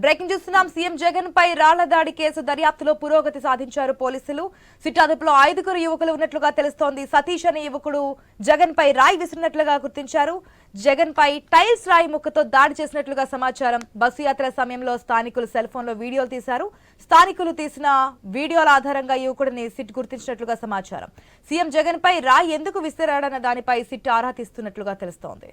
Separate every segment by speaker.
Speaker 1: Breaking చూస్తున్నాం CM Jagan పై రాళ్ళ దాడి కేసు దర్యాప్తులో పురోగతి సాధించారు పోలీసులు. సిట్ అదుపులో ఐదుగురు యువకులు ఉన్నట్లుగా తెలుస్తోంది. సతీష్ అనే యువకుడు జగన్ పై రాయి విసిరినట్లుగా గుర్తించారు. జగన్ పై టైల్స్ రాయి ముక్కతో దాడి చేసినట్లుగా సమాచారం. బస్సు యాత్ర సమయంలో స్థానికులు సెల్ ఫోన్లో వీడియోలు తీశారు. స్థానికులు తీసిన వీడియోల ఆధారంగా యువకుడిని సిట్ గుర్తించినట్లుగా సమాచారం. సీఎం జగన్ పై రాయి ఎందుకు విసిరాడన్న దానిపై సిట్ ఆరా తీస్తున్నట్లుగా తెలుస్తోంది.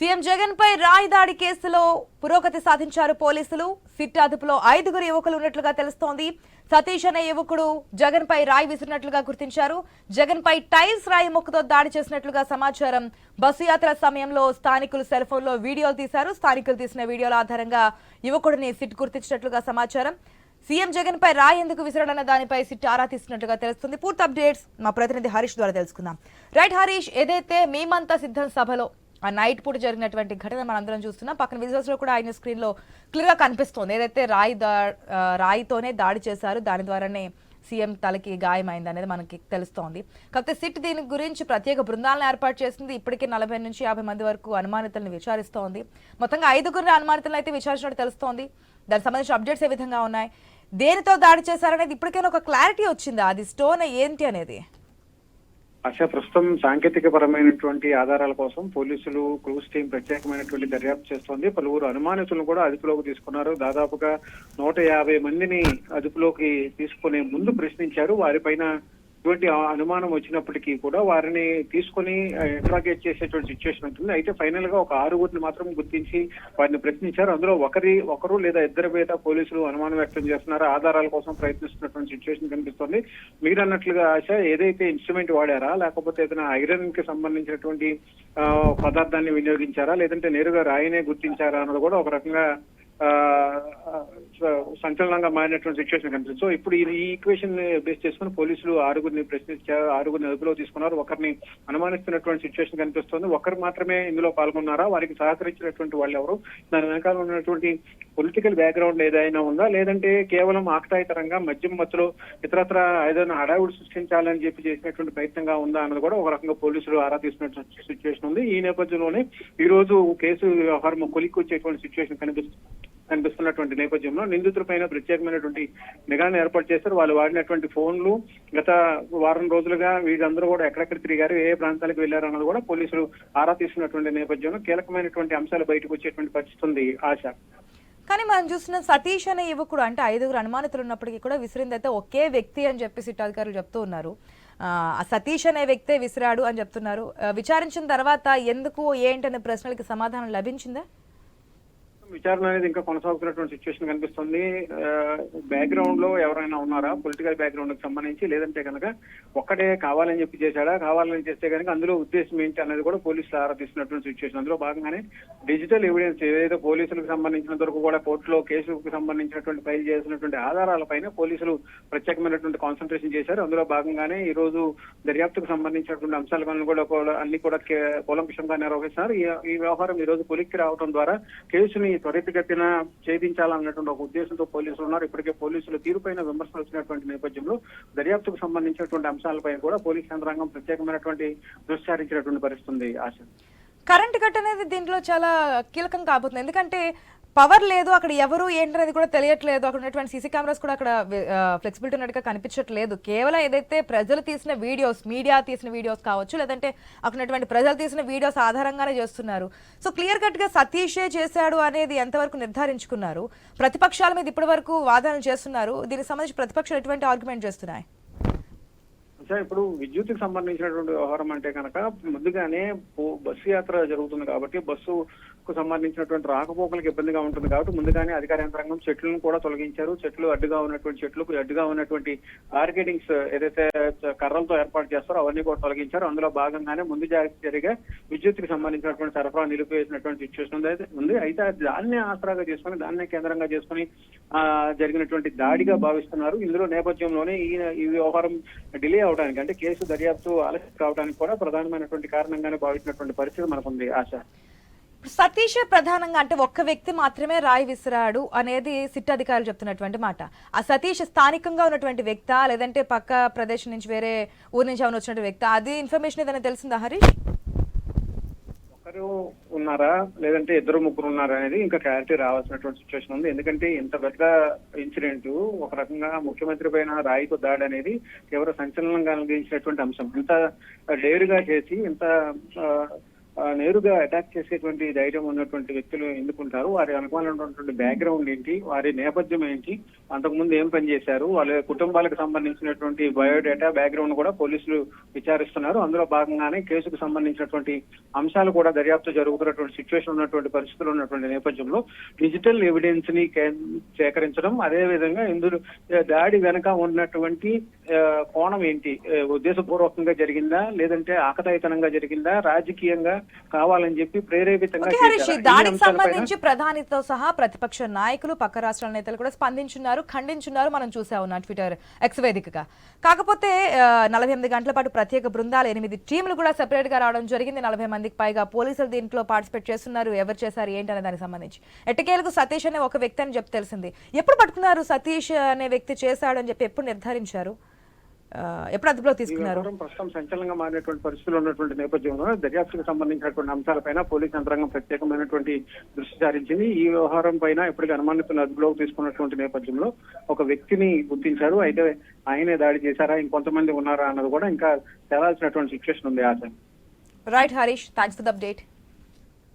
Speaker 1: CM Jagan పై రాయి దాడి కేసులో పురోగతి సాధించారు పోలీసులు. సిట్ అదుపులో ఐదుగురు యువకులు ఉన్నట్లుగా తెలుస్తోంది. సతీష్ అనే యువకుడు జగన్ పై రాయి విసిరినట్లుగా గుర్తించారు. జగన్ పై టైల్స్ రాయి ముక్కతో దాడి చేసినట్లుగా సమాచారం. బస్సు యాత్ర సమయంలో స్థానికులు సెల్ ఫోన్లో వీడియోలు తీశారు. స్థానికులు తీసిన వీడియోల ఆధారంగా యువకుడిని సిట్ గుర్తించినట్లుగా సమాచారం. సీఎం జగన్ పై రాయి ఎందుకు విసరడన్న దానిపై సిట్ ఆరా తీస్తున్నట్లుగా తెలుస్తుంది. పూర్తి అప్డేట్స్ మా ప్రతినిధి హరీష్ ద్వారా తెలుసుకుందాం. రైట్ హరీష్ ఏదైతే మేమంతా సిద్ధం సభలో ఆ నైట్ పూట జరిగినటువంటి ఘటన మనందరం చూస్తున్నాం. పక్కన విజువల్స్లో కూడా ఆయన స్క్రీన్లో క్లియర్గా కనిపిస్తోంది. ఏదైతే రాయి దా రాయితోనే దాడి చేశారు దాని ద్వారానే సీఎం తలకి గాయమైంది అనేది మనకి తెలుస్తోంది. కాకపోతే సిట్ దీని గురించి ప్రత్యేక బృందాలను ఏర్పాటు చేసింది. ఇప్పటికే నలభై నుంచి యాభై మంది వరకు అనుమానితులను విచారిస్తోంది. మొత్తంగా ఐదుగురు అనుమానితులను అయితే విచారించినట్టు తెలుస్తోంది. దానికి సంబంధించిన అప్డేట్స్ ఏ విధంగా ఉన్నాయి? దేనితో దాడి చేశారనేది ఇప్పటికైనా ఒక క్లారిటీ వచ్చిందా? అది స్టోన్ ఏంటి అనేది?
Speaker 2: అసలు ప్రస్తుతం సాంకేతిక పరమైనటువంటి ఆధారాల కోసం పోలీసులు క్లూస్ టీం ప్రత్యేకమైనటువంటి దర్యాప్తు చేస్తోంది. పలువురు అనుమానితులను కూడా అదుపులోకి తీసుకున్నారు. దాదాపుగా నూట యాభై మందిని అదుపులోకి తీసుకునే ముందు ప్రశ్నించారు. వారిపైన ఇటువంటి అనుమానం వచ్చినప్పటికీ కూడా వారిని తీసుకొని ఇంట్రాగేట్ చేసేటువంటి సిచ్యువేషన్ ఉంటుంది. అయితే ఫైనల్గా ఒక ఆరుగురిని మాత్రం గుర్తించి వారిని ప్రశ్నించారు. అందులో ఒకరి ఒకరు లేదా ఇద్దరు మీద పోలీసులు అనుమానం వ్యక్తం చేస్తున్నారు ఆధారాల కోసం ప్రయత్నిస్తున్నటువంటి సిచ్యువేషన్ కనిపిస్తోంది. మీరు అన్నట్లుగా ఆశ ఏదైతే ఇన్స్ట్రుమెంట్ వాడారా లేకపోతే ఏదైనా ఐరన్కి సంబంధించినటువంటి ఆ, పదార్థాన్ని వినియోగించారా లేదంటే నేరుగా రాయినే గుర్తించారా అన్నది కూడా ఒక రకంగా ఆ, సంచలనంగా మారినటువంటి సిచ్యువేషన్ కనిపిస్తుంది. సో ఇప్పుడు ఇది ఈ ఈక్వేషన్ బేస్ చేసుకుని పోలీసులు ఆరుగురిని ప్రశ్నించారు ఆరుగురిని అదుపులో తీసుకున్నారు. ఒకరిని అనుమానిస్తున్నటువంటి సిచ్యువేషన్ కనిపిస్తుంది. ఒకరు మాత్రమే ఇందులో పాల్గొన్నారా? వారికి సహకరించినటువంటి వాళ్ళు ఎవరు? దాని వెనకాల ఉన్నటువంటి పొలిటికల్ బ్యాక్గ్రౌండ్ ఏదైనా ఉందా? లేదంటే కేవలం ఆకతాయితరంగా మద్యం మత్తులో ఇతరత్ర ఏదైనా హడావుడి సృష్టించాలని చెప్పి చేసినటువంటి ప్రయత్నంగా ఉందా అన్నది కూడా ఒక రకంగా పోలీసులు ఆరా తీసినటువంటి సిచ్యువేషన్ ఉంది. ఈ నేపథ్యంలోనే ఈ రోజు కేసు వ్యవహారం కొలిక్కి వచ్చేటువంటి సిచ్యువేషన్ కనిపిస్తుంది. కనిపిస్తున్నటువంటి నేపథ్యంలో నిందితులపైన ప్రత్యేకమైనటువంటి నిఘాను ఏర్పాటు చేశారు. వాళ్ళు వాడినటువంటి ఫోన్లు గత వారం రోజులుగా వీళ్ళందరూ కూడా ఎక్కడెక్కడ తిరిగారు ఏ ప్రాంతాలకు వెళ్ళారు అన్నది కూడా పోలీసులు ఆరా తీస్తున్నటువంటి నేపథ్యంలో కీలకమైనటువంటి అంశాలు బయటకు వచ్చేటువంటి పరిస్థితి ఉంది ఆశ.
Speaker 1: కానీ మనం చూసిన సతీష్ అనే యువకుడు అంటే ఐదుగురు అనుమానితులు ఉన్నప్పటికీ కూడా విసిరింది అయితే ఒకే వ్యక్తి అని చెప్పి సిట్ అధికారులు చెప్తూ ఉన్నారు. ఆ, సతీష్ అనే వ్యక్తే విసిరాడు అని చెప్తున్నారు. విచారించిన తర్వాత ఎందుకు ఏంటనే ప్రశ్నలకి సమాధానం లభించిందా?
Speaker 2: విచారణ అనేది ఇంకా కొనసాగుతున్నటువంటి సిచ్యువేషన్ కనిపిస్తుంది. బ్యాక్గ్రౌండ్లో ఎవరైనా ఉన్నారా? పొలిటికల్ బ్యాక్గ్రౌండ్కి సంబంధించి లేదంటే కనుక ఒక్కడే కావాలని చెప్పి చేశాడా? కావాలని చేస్తే కనుక అందులో ఉద్దేశం ఏంటి అనేది కూడా పోలీసులు ఆరా తీస్తున్నటువంటి సిచ్యువేషన్ అందులో భాగంగానే డిజిటల్ ఎవిడెన్స్ ఏదైతే పోలీసులకు సంబంధించినంత వరకు కూడా కోర్టులో కేసుకు సంబంధించినటువంటి ఫైల్ చేసినటువంటి ఆధారాలపైన పోలీసులు ప్రత్యేకమైనటువంటి కాన్సన్ట్రేషన్ చేశారు. అందులో భాగంగానే ఈ రోజు దర్యాప్తుకు సంబంధించినటువంటి అంశాలను కూడా కూడా అన్ని కూడా కే- కూలంకషంగా నిర్వహిస్తున్నారు. ఈ వ్యవహారం ఈ రోజు పొలికి రావడం ద్వారా కేసుని త్వరితగతిన ఛేదించాలన్నటువంటి ఒక ఉద్దేశంతో పోలీసులు ఉన్నారు. ఇప్పటికే పోలీసులు తీరుపైన విమర్శలు వచ్చినటువంటి నేపథ్యంలో దర్యాప్తుకు సంబంధించినటువంటి అంశాలపై కూడా పోలీస్ యంత్రాంగం ప్రత్యేకమైనటువంటి దృష్టి సారించినటువంటి పరిస్థితి ఉంది. ఆశ.
Speaker 1: కరెంట్ కట్ అనేది దీంట్లో చాలా కీలకం కాబోతుంది. ఎందుకంటే పవర్ లేదు అక్కడ ఎవరు ఏంటనేది కూడా తెలియట్లేదు. అక్కడ ఉన్నటువంటి సీసీ కెమెరాస్ కూడా అక్కడ ఫ్లెక్సిబిలిటీ ఉన్నట్టుగా కనిపించట్లేదు. కేవలం ఏదైతే ప్రజలు తీసిన వీడియోస్ మీడియా తీసిన వీడియోస్ కావచ్చు లేదంటే అక్కడ ఉన్నటువంటి ప్రజలు తీసిన వీడియోస్ ఆధారంగానే చేస్తున్నారు. సో క్లియర్ కట్గా సతీషే చేశాడు అనేది ఎంతవరకు నిర్ధారించుకున్నారు? ప్రతిపక్షాల మీద ఇప్పటి వరకు వాదనలు చేస్తున్నారు. దీనికి సంబంధించి ప్రతిపక్షాలు ఎటువంటి ఆర్గ్యుమెంట్ చేస్తున్నాయి?
Speaker 2: సార్ ఇప్పుడు విద్యుత్ సంబంధించినటువంటి వ్యవహారం అంటే కనుక ముందుగానే బస్సు యాత్ర జరుగుతుంది కాబట్టి బస్సు కు సంబంధించినటువంటి రాకపోకలకు ఇబ్బందిగా ఉంటుంది కాబట్టి ముందుగానే అధికార యంత్రాంగం చెట్లను కూడా తొలగించారు. చెట్లు అడ్డుగా ఉన్నటువంటి చెట్లకు అడ్డుగా ఉన్నటువంటి బార్గెటింగ్స్ ఏదైతే కర్రలతో ఏర్పాటు చేస్తారో అవన్నీ కూడా తొలగించారు. అందులో భాగంగానే ముందు జాగ్రత్త చర్యగా విద్యుత్కి సంబంధించినటువంటి సరఫరా నిలిపివేసినటువంటి సిచ్యువేషన్ ఉంది. అయితే- దాన్నే ఆసరాగా చేసుకుని దాన్నే కేంద్రంగా చేసుకుని ఆ జరిగినటువంటి దాడిగా భావిస్తున్నారు. ఇందులో నేపథ్యంలోనే ఈ ఈ వ్యవహారం డిలే అవడానికి అంటే కేసు దర్యాప్తు ఆలస్యం కావడానికి కూడా ప్రధానమైనటువంటి కారణంగానే భావించినటువంటి పరిస్థితి మనకుంది. ఆశ.
Speaker 1: సతీష్ ప్రధానంగా అంటే ఒక్క వ్యక్తి మాత్రమే రాయి విసిరాడు అనేది సిట్ అధికారులు చెప్తున్నటువంటి మాట. ఆ సతీష్ స్థానికంగా ఉన్నటువంటి వ్యక్త లేదంటే పక్క ప్రదేశం నుంచి వేరే ఊరు నుంచి ఏమైనా వచ్చినటువంటి వ్యక్త? అది ఇన్ఫర్మేషన్ ఏదైనా తెలిసిందా హరీష్?
Speaker 2: ఒకరు ఉన్నారా? లేదంటే ఇద్దరు ముగ్గురు ఉన్నారా అనేది ఇంకా క్లారిటీ రావాల్సినటువంటి సిచ్యువేషన్ ఉంది. ఎందుకంటే ఇంత పెద్ద ఇన్సిడెంట్ ఒక రకంగా ముఖ్యమంత్రి పైన రాయితో దాడి అనేది తీవ్ర సంచలనం కలిగించినటువంటి అంశం. ఇంత డేరుగా చేసి ఇంత ఆ, నేరుగా అటాక్ చేసేటువంటి ధైర్యం ఉన్నటువంటి వ్యక్తులు ఎందుకుంటారు? వారి అనుకూలమైనటువంటి బ్యాక్గ్రౌండ్ ఏంటి? వారి నేపథ్యం ఏంటి? అంతకుముందు ఏం పని చేశారు? వాళ్ళ కుటుంబాలకు సంబంధించినటువంటి బయోడేటా బ్యాక్గ్రౌండ్ కూడా పోలీసులు విచారిస్తున్నారు. అందులో భాగంగానే కేసుకు సంబంధించినటువంటి అంశాలు కూడా దర్యాప్తు జరుగుతున్నటువంటి సిచ్యువేషన్ ఉన్నటువంటి పరిస్థితులు ఉన్నటువంటి నేపథ్యంలో డిజిటల్ ఎవిడెన్స్ని సేకరించడం అదే విధంగా ఇందులో దాడి వెనక ఉన్నటువంటి కోణం ఏంటి? ఉద్దేశపూర్వకంగా జరిగిందా? లేదంటే ఆకతాయితనంగా జరిగిందా? రాజకీయంగా కావాలని చెప్పి ప్రేరేపితంగా
Speaker 1: దాడికి
Speaker 2: అంశాలపైన
Speaker 1: సంబంధించి ప్రధానితో సహా ప్రతిపక్ష నాయకులు పక్క రాష్ట్రాల నేతలు కూడా స్పందించున్నారు ఖండించున్నారు మనం చూసా ఉన్నాం ట్విట్టర్ ఎక్స్ వేదికగా. కాకపోతే నలభై ఎనిమిది గంటల పాటు ప్రత్యేక బృందాలు ఎనిమిది టీంలు కూడా సెపరేట్గా రావడం జరిగింది. నలభై మందికి పైగా పోలీసులు దీంట్లో పార్టిసిపేట్ చేస్తున్నారు. ఎవరు చేశారు ఏంటి అనే దానికి సంబంధించి. ఎట్టకేలకు సతీష్ అనే ఒక వ్యక్తి అని చెప్పి తెలిసింది. ఎప్పుడు పట్టుకున్నారు సతీష్ అనే వ్యక్తి చేశాడు అని చెప్పి ఎప్పుడు నిర్ధారించారు? ఎప్పుడు అదుపులో
Speaker 2: ఈ
Speaker 1: తీసుకున్నారు?
Speaker 2: ప్రస్తుతం సంచలనంగా మారినటువంటి పరిస్థితులు ఉన్నటువంటి నేపథ్యంలో దర్యాప్తుకు సంబంధించినటువంటి అంశాలపైన పోలీస్ యంత్రాంగం ప్రత్యేకమైనటువంటి దృష్టి సారించింది. ఈ వ్యవహారం పైన ఇప్పటికీ అనుమానితులను అదుపులోకి తీసుకున్నటువంటి నేపథ్యంలో ఒక వ్యక్తిని గుర్తించారు. అయితే ఆయనే దాడి చేశారా? ఇంకొంతమంది ఉన్నారా అన్నది కూడా ఇంకా తేలాల్సినటువంటి సిచ్యువేషన్ ఉంది ఆశ.
Speaker 1: Right Harish thanks for the update